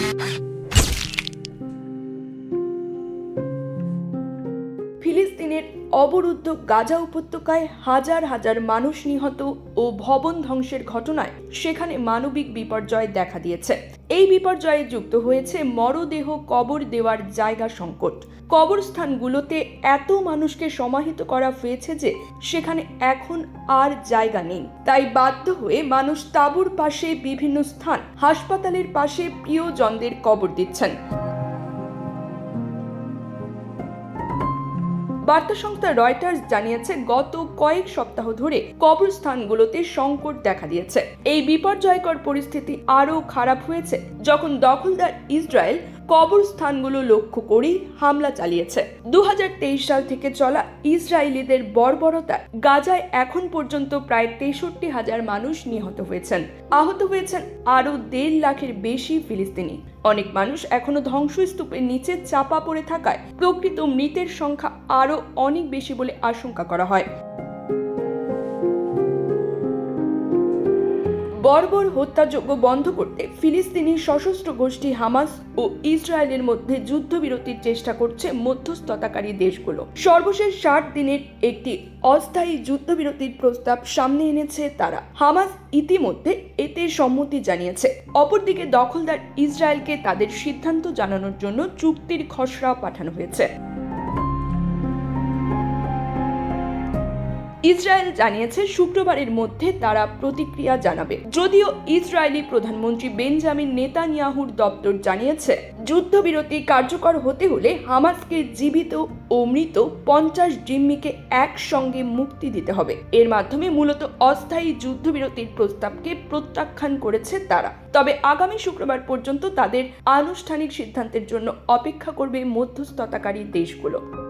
you ফিলিস্তিনের অবরুদ্ধ গাজা উপত্যকায় হাজার হাজার মানুষ নিহত ও ভবন ধ্বংসের ঘটনায় সেখানে মানবিক বিপর্যয় দেখা দিয়েছে। এই বিপর্যয়ে যুক্ত হয়েছে মরদেহ কবর দেওয়ার জায়গা সংকট। কবরস্থানগুলোতে এত মানুষকে সমাহিত করা হয়েছে যে সেখানে এখন আর জায়গা নেই। তাই বাধ্য হয়ে মানুষ তাঁবুর পাশে বিভিন্ন স্থান, হাসপাতালের পাশে প্রিয়জনদের কবর দিচ্ছেন। বার্তা সংস্থা রয়টার্স জানিয়েছে, গত কয়েক সপ্তাহ ধরে কবরস্থানগুলোতে সংকট দেখা দিয়েছে। এই বিপর্যয়কর পরিস্থিতি আরও খারাপ হয়েছে। যখন দখলদার ইসরায়েল কবরস্থানগুলো লক্ষ্য করেই হামলা চালিয়েছে। দু হাজার তেইশ সাল থেকে চলা ইসরায়েলিদের বর্বরতায় গাজায় এখন পর্যন্ত প্রায় তেষট্টি হাজার মানুষ নিহত হয়েছেন। আহত হয়েছেন আরও দেড় লাখের বেশি ফিলিস্তিনি। অনেক মানুষ এখনও ধ্বংসস্তূপের নিচে চাপা পড়ে থাকায় প্রকৃত মৃতের সংখ্যা আরও অনেক বেশি বলে আশঙ্কা করা হয়। বর্বর হত্যাযজ্ঞ বন্ধ করতে ফিলিস্তিনি সশস্ত্র গোষ্ঠী হামাস ও ইসরায়েলের মধ্যে যুদ্ধবিরতির চেষ্টা করছে মধ্যস্থতাকারী দেশগুলো। সর্বশেষ ষাট দিনের একটি অস্থায়ী যুদ্ধবিরতির প্রস্তাব সামনে এনেছে তারা। হামাস ইতিমধ্যে এতে সম্মতি জানিয়েছে। অপরদিকে দখলদার ইসরায়েলকে তাদের সিদ্ধান্ত জানানোর জন্য চুক্তির খসড়া পাঠানো হয়েছে। ইসরায়েল জানিয়েছে শুক্রবারের মধ্যে তারা প্রতিক্রিয়া জানাবে। যদিও ইসরায়েলি প্রধানমন্ত্রী বেঞ্জামিন নেতানিয়াহুর দপ্তর জানিয়েছে, যুদ্ধবিরতি কার্যকর হতে হলে হামাসকে জীবিত ও মৃত পঞ্চাশ জিম্মিকে একসঙ্গে মুক্তি দিতে হবে। এর মাধ্যমে মূলত অস্থায়ী যুদ্ধবিরতির প্রস্তাবকে প্রত্যাখ্যান করেছে তারা। তবে আগামী শুক্রবার পর্যন্ত তাদের আনুষ্ঠানিক সিদ্ধান্তের জন্য অপেক্ষা করবে মধ্যস্থতাকারী দেশগুলো।